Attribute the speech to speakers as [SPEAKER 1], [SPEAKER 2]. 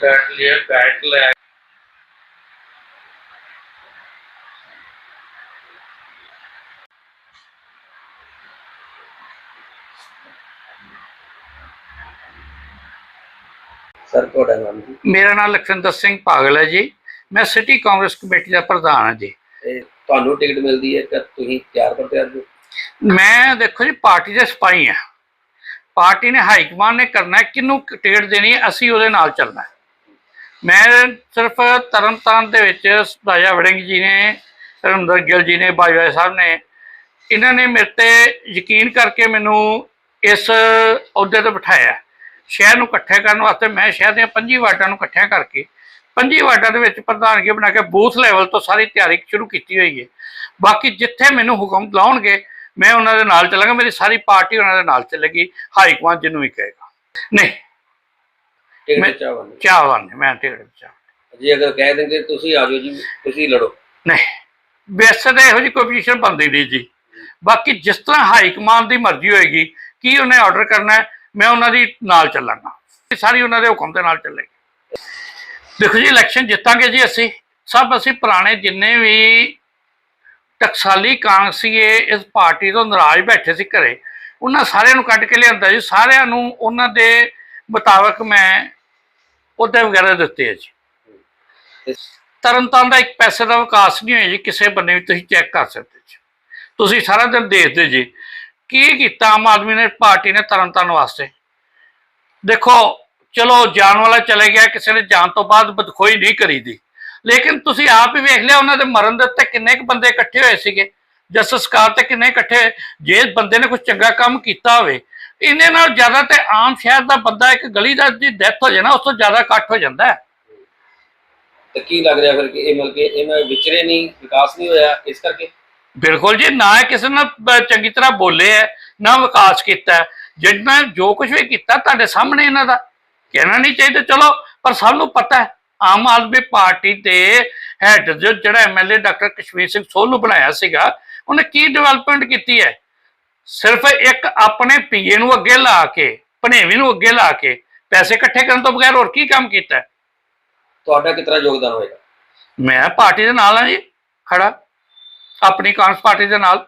[SPEAKER 1] ਬੈਠ ਲਿਆ ਬੈਠ ਲੈ
[SPEAKER 2] ਸਰ ਤੁਹਾਡਾ ਨਾਮ ਜੀ
[SPEAKER 3] ਮੇਰਾ ਨਾਮ ਲਖਵਿੰਦਰ ਸਿੰਘ ਪਾਗਲ ਹੈ ਜੀ। ਮੈਂ ਸਿਟੀ ਕਾਂਗਰਸ ਕਮੇਟੀ ਦਾ ਪ੍ਰਧਾਨ ਹਾਂ ਜੀ।
[SPEAKER 2] ਤੇ ਤੁਹਾਨੂੰ ਟਿਕਟ ਮਿਲਦੀ ਹੈ ਕਿ ਤੁਸੀਂ ਤਿਆਰ ਪਰ ਤਿਆਰ ਹੋ?
[SPEAKER 3] ਮੈਂ ਦੇਖੋ ਜੀ ਪਾਰਟੀ ਦੇ ਸਿਪਾਹੀ ਹਾਂ। ਪਾਰਟੀ ਨੇ ਹਾਈ ਕਮਾਂਡ ਨੇ ਕਰਨਾ ਹੈ, ਕਿਹਨੂੰ ਟਿਕਟ ਦੇਣੀ ਹੈ ਅਸੀਂ ਉਹਦੇ ਨਾਲ ਚੱਲਣਾ ਹੈ। ਮੈਂ ਸਿਰਫ ਤਰਨਤਾਰਨ ਦੇ ਵਿੱਚ ਰਾਜਾ ਵੜਿੰਗ ਜੀ ਨੇ ਰਮਦਰ ਗਿੱਲ ਜੀ ਨੇ, ਬਾਜਵਾ ਸਾਹਿਬ ਨੇ, ਇਹਨਾਂ ਨੇ ਮੇਰੇ ਤੇ ਯਕੀਨ ਕਰਕੇ ਮੈਨੂੰ ਇਸ ਅਹੁਦੇ ਤੇ ਬਿਠਾਇਆ। ਸ਼ਹਿਰ ਨੂੰ ਇਕੱਠੇ ਕਰਨ ਵਾਸਤੇ ਮੈਂ ਸ਼ਹਿਰ ਦੀਆਂ 25 ਵਾਰਡਾਂ ਨੂੰ ਇਕੱਠਿਆਂ ਕਰਕੇ 25 ਵਾਰਡਾਂ ਦੇ ਵਿੱਚ ਪ੍ਰਧਾਨਗੀ ਬਣਾ ਕੇ ਬੂਥ ਲੈਵਲ ਤੋਂ ਸਾਰੀ ਤਿਆਰੀ ਸ਼ੁਰੂ ਕੀਤੀ ਹੋਈ ਹੈ। ਬਾਕੀ ਜਿੱਥੇ ਮੈਨੂੰ ਹੁਕਮ ਲਾਉਣਗੇ, ਮੈਂ ਉਹਨਾਂ ਦੇ ਨਾਲ ਚੱਲਾਂਗਾ, ਮੇਰੀ ਸਾਰੀ ਪਾਰਟੀ ਉਹਨਾਂ ਦੇ ਨਾਲ ਚੱਲੇਗੀ, ਹਾਈ ਕਮਾਂਡ ਜਿਹਨੂੰ ਵੀ ਕਹੇਗਾ। ਨਹੀਂ
[SPEAKER 2] ਟਿਕਟ
[SPEAKER 3] ਮੈਂ-
[SPEAKER 2] ਚਾਹਵਾਨ
[SPEAKER 3] ਚਾਹਵਾਨ ਨਹੀਂ, ਮੈਂ ਟਿਕਟ ਚਾਹ
[SPEAKER 2] ਜੀ ਅਗਰ ਕਹਿ ਦਿੰਦੇ ਤੁਸੀਂ ਆ ਜਾਓ ਜੀ ਤੁਸੀਂ ਲੜੋ।
[SPEAKER 3] ਨਹੀਂ ਵੈਸੇ ਤਾਂ ਇਹੋ ਜਿਹੀ ਕੋਈ ਪੋਜੀਸ਼ਨ ਬਣਦੀ ਨਹੀਂ ਜੀ। ਬਾਕੀ ਜਿਸ ਤਰ੍ਹਾਂ ਹਾਈ ਕਮਾਂਡ ਦੀ ਮਰਜ਼ੀ ਹੋਏਗੀ ਕੀ ਉਹਨੇ ਆਰਡਰ ਕਰਨਾ ਹੈ ਮੈਂ ਉਹਨਾਂ ਦੀ ਨਾਲ ਚੱਲਾਂਗਾ। ਇਹ ਸਾਰੀ ਉਹਨਾਂ ਦੇ ਹੁਕਮ ਦੇ ਨਾਲ ਚੱਲੇਗੀ। ਦੇਖੋ ਜੀ ਇਲੈਕਸ਼ਨ ਜਿੱਤਾਂਗੇ ਜੀ ਅਸੀਂ। ਸਭ ਅਸੀਂ ਪੁਰਾਣੇ ਜਿੰਨੇ ਵੀ ਟਕਸਾਲੀ ਕਾਂਗਸੀਏ ਇਸ ਪਾਰਟੀ ਤੋਂ ਨਾਰਾਜ਼ ਬੈਠੇ ਸੀ ਘਰੇ ਉਹਨਾਂ ਸਾਰਿਆਂ ਨੂੰ ਕੱਢ ਕੇ ਲਿਆਂਦਾ ਜੀ। ਸਾਰਿਆਂ ਨੂੰ ਉਹਨਾਂ ਦੇ ਮੁਤਾਬਕ ਮੈਂ ਉਹਦੇ ਵਗੈਰਾ ਦਿੱਤੇ ਆ ਜੀ। ਤਰਨਤਾਰਨ ਦਾ ਇੱਕ ਪੈਸੇ ਦਾ ਵਿਕਾਸ ਨਹੀਂ ਹੋਇਆ ਜੀ ਕਿਸੇ ਬੰਨੇ ਵੀ ਤੁਸੀਂ ਚੈੱਕ ਕਰ ਸਕਦੇ ਜੀ। ਤੁਸੀਂ ਸਾਰਾ ਦਿਨ ਦੇਖਦੇ ਜੀ ਕੀ ਕੀਤਾ ਆਮ ਆਦਮੀ ਨੇ ਪਾਰਟੀ ਨੇ ਤਰਨਤਾਰਨ ਵਾਸਤੇ। ਦੇਖੋ ਚਲੋ ਜਾਣ ਵਾਲਾ ਚਲੇ ਗਿਆ ਕਿਸੇ ਨੇ ਜਾਣ ਤੋਂ ਬਾਅਦ ਬਦਖੋਈ ਨਹੀਂ ਕਰੀਦੀ ਲੇਕਿਨ ਤੁਸੀਂ ਆਪ ਹੀ ਵੇਖ ਲਿਆ ਉਹਨਾਂ ਦੇ ਮਰਨ ਦੇ ਉੱਤੇ ਕਿੰਨੇ ਕੁ ਬੰਦੇ ਇਕੱਠੇ ਹੋਏ ਸੀਗੇ। ਜਸਟਿਸ ਕਾਰ ਤੇ ਕਿੰਨੇ ਇਕੱਠੇ? ਜੇ ਬੰਦੇ ਨੇ ਕੁਝ ਚੰਗਾ ਕੰਮ ਕੀਤਾ ਹੋਵੇ ਇਹਨੇ ਨਾਲ ਜ਼ਿਆਦਾ ਤੇ ਆਮ ਸ਼ਹਿਰ ਦਾ ਬੰਦਾ ਇੱਕ ਗਲੀ ਦਾ ਦੀ ਡੈਥ ਹੋ ਜਾਣਾ ਉਸ ਤੋਂ ਜ਼ਿਆਦਾ ਇਕੱਠ ਹੋ ਜਾਂਦਾ ਹੈ।
[SPEAKER 2] ਤੇ ਕੀ ਲੱਗ ਰਿਹਾ ਫਿਰ ਕਿ ਇਹ ਮਿਲ ਕੇ ਇਹਨਾਂ ਵਿਚਰੇ ਨਹੀਂ ਵਿਕਾਸ ਨਹੀਂ ਹੋਇਆ ਇਸ ਕਰਕੇ?
[SPEAKER 3] ਬਿਲਕੁਲ ਜੀ ਨਾ ਕਿਸੇ ਨਾਲ ਚੰਗੀ ਤਰ੍ਹਾਂ ਬੋਲੇ ਹੈ ਨਾ ਵਿਕਾਸ ਕੀਤਾ। ਜਿੰਨਾ ਜੋ ਕੁਝ ਵੀ ਕੀਤਾ ਤੁਹਾਡੇ ਸਾਹਮਣੇ ਇਹਨਾਂ ਦਾ ਕਹਿਣਾ ਨਹੀਂ ਚਾਹੀਦਾ ਚਲੋ ਪਰ ਸਭ ਨੂੰ ਪਤਾ ਹੈ ਆਮ ਆਦਮੀ ਪਾਰਟੀ ਦੇ ਹੈਡ ਜਿਹੜਾ ਐਮਐਲਏ ਡਾਕਟਰ ਕਸ਼ਮੀਰ ਸਿੰਘ ਸੋਲ ਨੂੰ ਬਣਾਇਆ ਸੀਗਾ ਉਹਨੇ ਕੀ ਡਿਵੈਲਪਮੈਂਟ ਕੀਤੀ ਹੈ? ਸਿਰਫ ਇੱਕ ਆਪਣੇ ਪੀਏ ਨੂੰ ਅੱਗੇ ਲਾ ਕੇ ਭਨੇਵੀ ਨੂੰ ਅੱਗੇ ਲਾ ਕੇ ਪੈਸੇ ਇਕੱਠੇ ਕਰਨ ਤੋਂ ਬਗੈਰ ਹੋਰ ਕੀ ਕੰਮ ਕੀਤਾ? ਹੈ?
[SPEAKER 2] ਤੁਹਾਡਾ ਕਿਤਨਾ ਯੋਗਦਾਨ ਹੋਏਗਾ?
[SPEAKER 3] ਮੈਂ ਪਾਰਟੀ ਦੇ ਨਾਲ ਹਾਂ ਜੀ ਖੜਾ। ਆਪਣੀ ਕਾਂਗਰਸ ਪਾਰਟੀ ਦੇ ਨਾਲ।